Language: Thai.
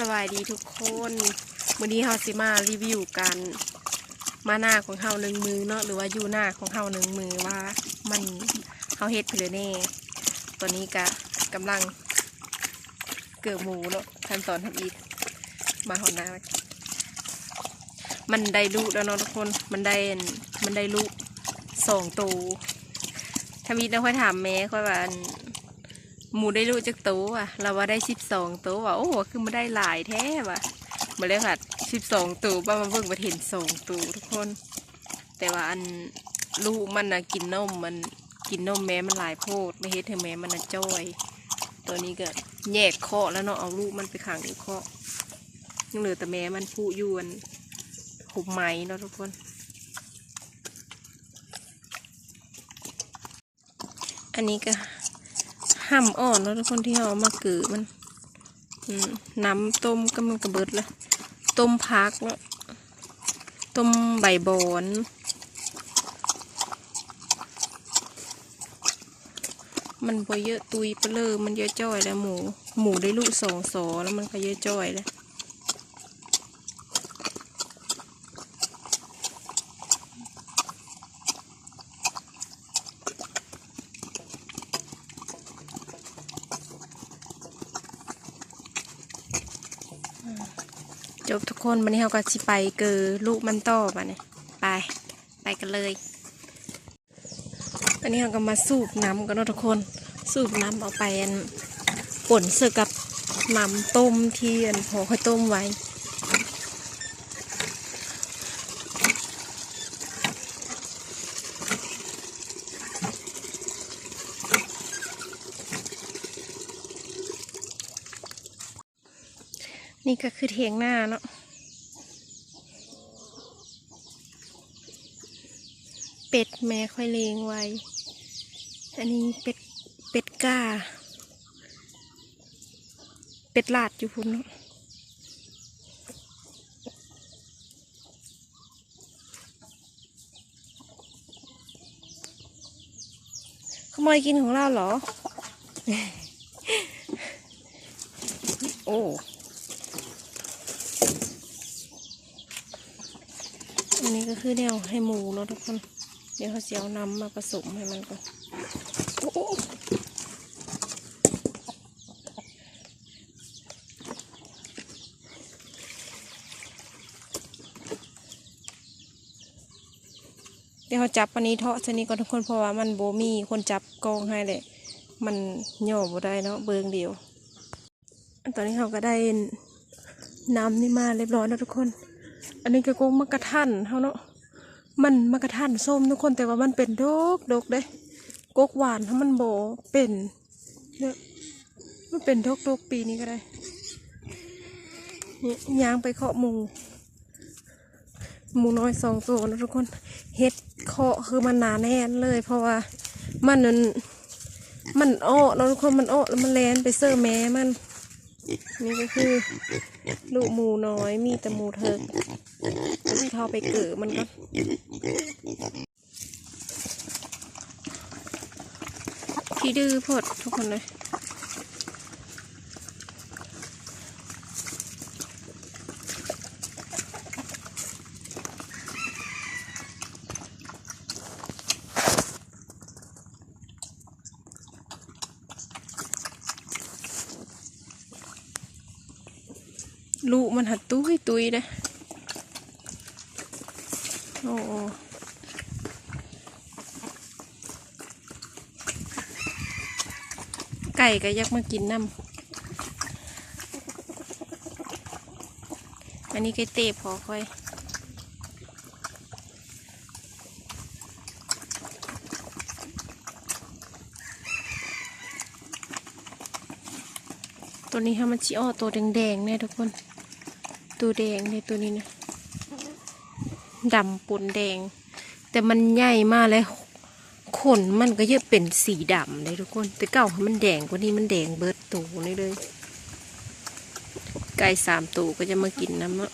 สวัสดีทุกคนวันนี้เฮาสิมารีวิวกันมาหน้าของเฮาหนึ่งมือเนาะหรือว่าอยู่หน้าของเฮาหนึ่งมือว่ามันเฮาเฮ็ดเพลอแน่ตัวนี้ก็กำลังเกิดหมูเนาะขั้นตอนทำอีกมาหอนามันได้ลูกแล้วเนาะทุกคนมันได้อันมันได้ลูกสองตัวทำอีกแล้วค่อยถามแม่ค่อยว่าอัน หมูได้รู้จักโตวอะ เราว่าได้สิบสองตัวว่ะโอ้โหคือมาได้หลายแท้ว่ะมาเลยค่ะสิบสองตัวบ้ามาเบิ่งมาเห็นสองตัวทุกคน แต่ว่าอันลูกมันนะกินนมมันกินนมแม่มันหลายโพดไม่เฮ็ดให้แม่มันนะจ้อย ตัวนี้ก็แยกเคาะแล้วเนาะเอาลูกมันไปขังอยู่เคาะยังเหลือแต่แม่มันผู้ยวนหุบไม้เนาะทุกคนอันนี้ก็ ห้ำอ่อนแล้วทุกคนที่เอามากือมันน้ำต้มก็มันกระเบิดละต้มพักแล้วต้มใบบอนมันพอเยอะตุยไปเลยมันเยอะจ้อยแล้วหมู หมูได้ลูกสองสอแล้วมันก็เยอะจ้อยแล้ว จบทุกคนวันนี้เราก็สิไปเกอลูกมันต่อมาเนี่ยไป ไปกันเลยอันนี้เราก็มาสูบน้ำกันเนาะทุกคน สูบน้ำเอาไปอันป่นเสือกับน้ำต้มที่อันพอค่อยต้มไว้ นี่ก็คือเทียงหน้าเนาะเป็ดแม่ค่อยเลงไว้ อันนี้เป็ดเป็ดก้า เป็ดลาดอยู่พุ่นเนาะขโมยกินของเราเหรอ โอ้ อันนี้ก็คือแนวให้หมูเนาะทุกคน เดี๋ยวเขาจะเอาน้ำมาผสมให้มันก่อนโอ้เดี๋ยวเขาจับอันนี้เทาะชนิดก่อนทุกคนเพราะว่ามันโบมีคนจับกองให้เลยมันย่อบ่ได้เนาะเบิงเดียว ตอนนี้เขาก็ได้น้ำนี่มาเรียบร้อยแล้วทุกคน อันนี้ก็กงมะกระทันเขาเนาะมันมะกระทันส้มทุกคนแต่ว่ามันเป็นดกดกเด้กกหวานถ้ามันโบเป็นเนี่ยมันเป็นดกดกปีนี้ก็ได้นี่ยางไปเคาะหมูหมูน้อยสองตัวนะทุกคนเฮ็ดเคาะคือมันหนาแน่นเลย เพราะว่ามันนั้นมันอ้อแล้วทุกคนมันอ้อแล้วมันแลนไปเซอร์แม้มัน นี่ก็คือลูกหมูน้อยมีแต่หมูเถิกที่เขาไปเกิดมันก็ขี้ดื้อพดทุกคนเลย ลูกมันหัดตุ้ยตุ้ยเลยโอ้โอ้ไก่ก็ยักมากินน้ำอันนี้ไก่เตะพอค่อยตัวนี้ค่ะมันชิอ้อตัวแดงๆเนี่ยทุกคน ตัวแดงในตัวนี้นะดำปนแดง แต่มันใหญ่มากเลยขนมันก็เยอะเป็นสีดำเลยทุกคน แต่เก่ามันแดงกว่านี้มันแดงเบิดตัวนี่เลยไก่สามตัวก็จะมากินน้ำเนาะ